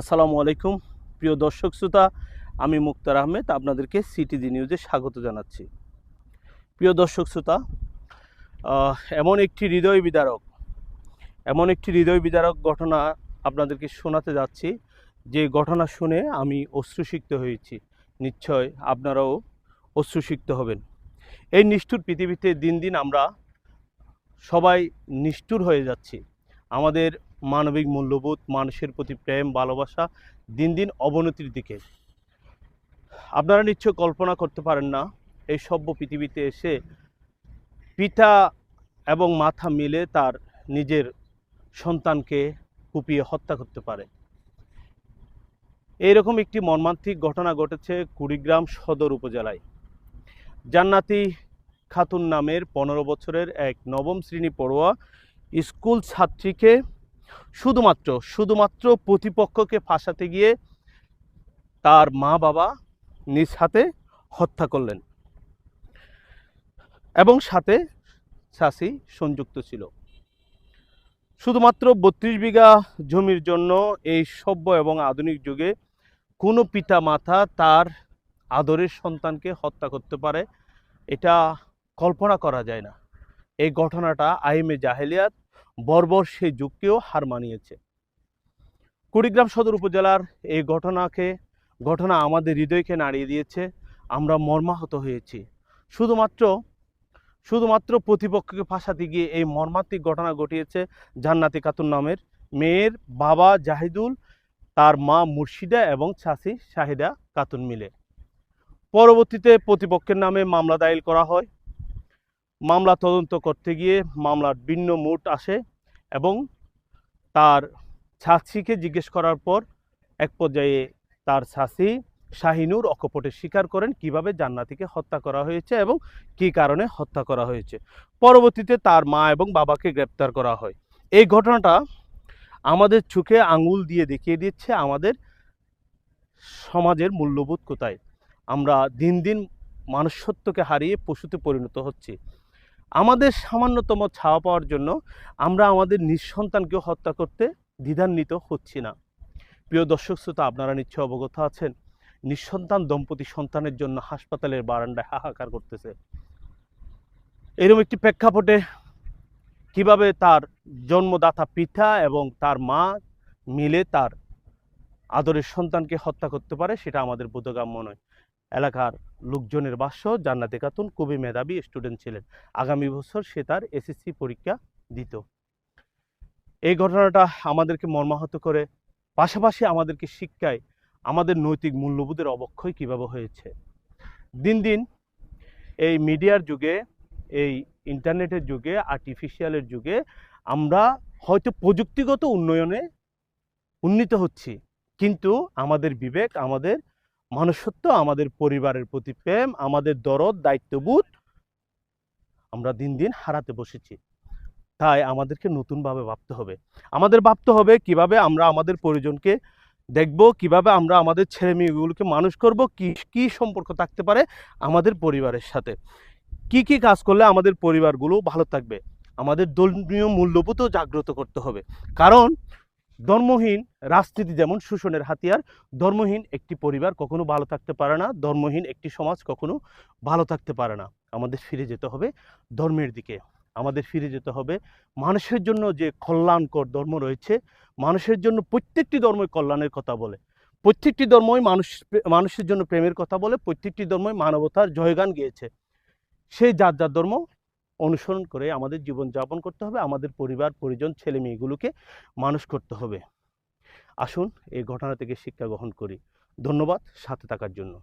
আসসালামু আলাইকুম। প্রিয় দর্শক শ্রোতা, আমি মুক্তার আহমেদ, আপনাদেরকে সিটিজি নিউজে স্বাগত জানাচ্ছি। প্রিয় দর্শক শ্রোতা এমন একটি হৃদয় বিদারক, এমন একটি হৃদয় বিদারক ঘটনা আপনাদেরকে শোনাতে যাচ্ছি। যে ঘটনা শুনে আমি অশ্রুসিক্ত হয়েছি। নিশ্চয় আপনারাও অশ্রুসিক্ত হবেন। এই নিষ্ঠুর পৃথিবীতে দিন দিন আমরা সবাই নিষ্ঠুর হয়ে যাচ্ছি। আমাদের মানবিক মূল্যবোধ, মানুষের প্রতি প্রেম, ভালোবাসা, দিন দিন অবনতির দিকে। আপনারা নিশ্চয় কল্পনা করতে পারেন না, এই সভ্য পৃথিবীতে এসে পিতা এবং মাথা মিলে তার নিজের সন্তানকে কুপিয়ে হত্যা করতে পারে। এইরকম একটি মর্মান্তিক ঘটনা ঘটেছে কুড়িগ্রাম সদর উপজেলায়। জান্নাতি খাতুন নামের পনেরো বছরের এক নবম শ্রেণি পড়ুয়া স্কুল ছাত্রীকে শুধুমাত্র শুধুমাত্র প্রতিপক্ষকে ফাঁসাতে গিয়ে তার মা বাবা নিজ হাতে হত্যা করলেন। এবং সাথে চাষি সংযুক্ত ছিল। শুধুমাত্র বত্রিশ বিঘা জমির জন্য এই সভ্য এবং আধুনিক যুগে কোনো পিতা মাতা তার আদরের সন্তানকে হত্যা করতে পারে, এটা কল্পনা করা যায় না। এই ঘটনাটা আইমে জাহেলিয়াত বর্বর সেই যুগকেও হার মানিয়েছে। কুড়িগ্রাম সদর উপজেলার এই ঘটনাকে, ঘটনা আমাদের হৃদয়কে নাড়িয়ে দিয়েছে। আমরা মর্মাহত হয়েছি। শুধুমাত্র শুধুমাত্র প্রতিপক্ষকে ফাঁসাতে গিয়ে এই মর্মান্তিক ঘটনা ঘটিয়েছে জান্নাতি খাতুন নামের মেয়ের বাবা জাহিদুল, তার মা মুর্শিদা এবং চাষি শাহিদা খাতুন মিলে। পরবর্তীতে প্রতিপক্ষের নামে মামলা দায়ের করা হয়। মামলা তদন্ত করতে গিয়ে মামলার ভিন্ন মোট আসে এবং তার ছাত্রীকে জিজ্ঞেস করার পর এক পর্যায়ে তার ছাত্রী শাহিনুর অকপটে স্বীকার করেন কীভাবে জান্নাতিকে হত্যা করা হয়েছে এবং কী কারণে হত্যা করা হয়েছে। পরবর্তীতে তার মা এবং বাবাকে গ্রেপ্তার করা হয়। এই ঘটনাটা আমাদের চোখে আঙুল দিয়ে দেখিয়ে দিচ্ছে আমাদের সমাজের মূল্যবোধ কোথায়। আমরা দিন দিন মানুষত্বকে হারিয়ে পশুতে পরিণত হচ্ছি। আমাদের সামান্যতম ছাওয়া পাওয়ার জন্য আমরা আমাদের নিঃসন্তানকেও হত্যা করতে দ্বিধান্বিত হচ্ছি না। প্রিয় দর্শক শ্রোতা, আপনারা নিশ্চয় অবগত আছেন নিঃসন্তান দম্পতি সন্তানের জন্য হাসপাতালের বারান্দায় হাহাকার করতেছে। এরকম একটি প্রেক্ষাপটে কীভাবে তার জন্মদাতা পিতা এবং তার মা মিলে তার আদরের সন্তানকে হত্যা করতে পারে, সেটা আমাদের বোধগাম্য নয়। এলাকার লোকজনের ভাষ্য জান্নাতে খাতুন খুবই মেধাবী স্টুডেন্ট ছিলেন। আগামী বছর সে তার এসএসসি পরীক্ষা দিত। এই ঘটনাটা আমাদেরকে মর্মাহত করে, পাশাপাশি আমাদেরকে শিক্ষায় আমাদের নৈতিক মূল্যবোধের অবক্ষয় কীভাবে হয়েছে? দিন দিন এই মিডিয়ার যুগে, এই ইন্টারনেটের যুগে আর্টিফিশিয়ালের যুগে আমরা হয়তো প্রযুক্তিগত উন্নয়নে উন্নীত হচ্ছি, কিন্তু আমাদের বিবেক, আমাদের মনুষ্যত্ব আমাদের পরিবারের প্রতি প্রেম, আমাদের দরদ, দায়িত্ববোধ আমরা দিন দিন হারাতে বসেছি। তাই আমাদেরকে নতুনভাবে ভাবতে হবে। আমাদের ভাবতে হবে কীভাবে আমরা আমাদের পরিজনকে দেখব, কীভাবে আমরা আমাদের ছেলে মেয়েগুলোকে মানুষ করব, কি কি সম্পর্ক থাকতে পারে আমাদের পরিবারের সাথে। কি কি কাজ করলে আমাদের পরিবারগুলো ভালো থাকবে? আমাদের ধর্মীয় মূল্যবোধও জাগ্রত করতে হবে। কারণ ধর্মহীন রাজনীতি যেমন শোষণের হাতিয়ার, ধর্মহীন একটি পরিবার কখনো ভালো থাকতে পারে না, ধর্মহীন একটি সমাজ কখনো ভালো থাকতে পারে না। আমাদের ফিরে যেতে হবে ধর্মের দিকে। আমাদের ফিরে যেতে হবে মানুষের জন্য যে কল্যাণকর ধর্ম রয়েছে, মানুষের জন্য প্রত্যেকটি ধর্মই কল্যাণের কথা বলে। প্রত্যেকটি ধর্মই মানুষ, মানুষের জন্য প্রেমের কথা বলে, প্রত্যেকটি ধর্মই মানবতার জয়গান গিয়েছে। সেই যার যার ধর্ম অনুসরণ করে আমাদের জীবন যাপন করতে হবে, আমাদের পরিবার, পরিজন, ছেলে মেয়েগুলোকে মানুষ করতে হবে। আসুন এই ঘটনা থেকে শিক্ষা গ্রহণ করি। ধন্যবাদ, সাথে থাকার জন্য।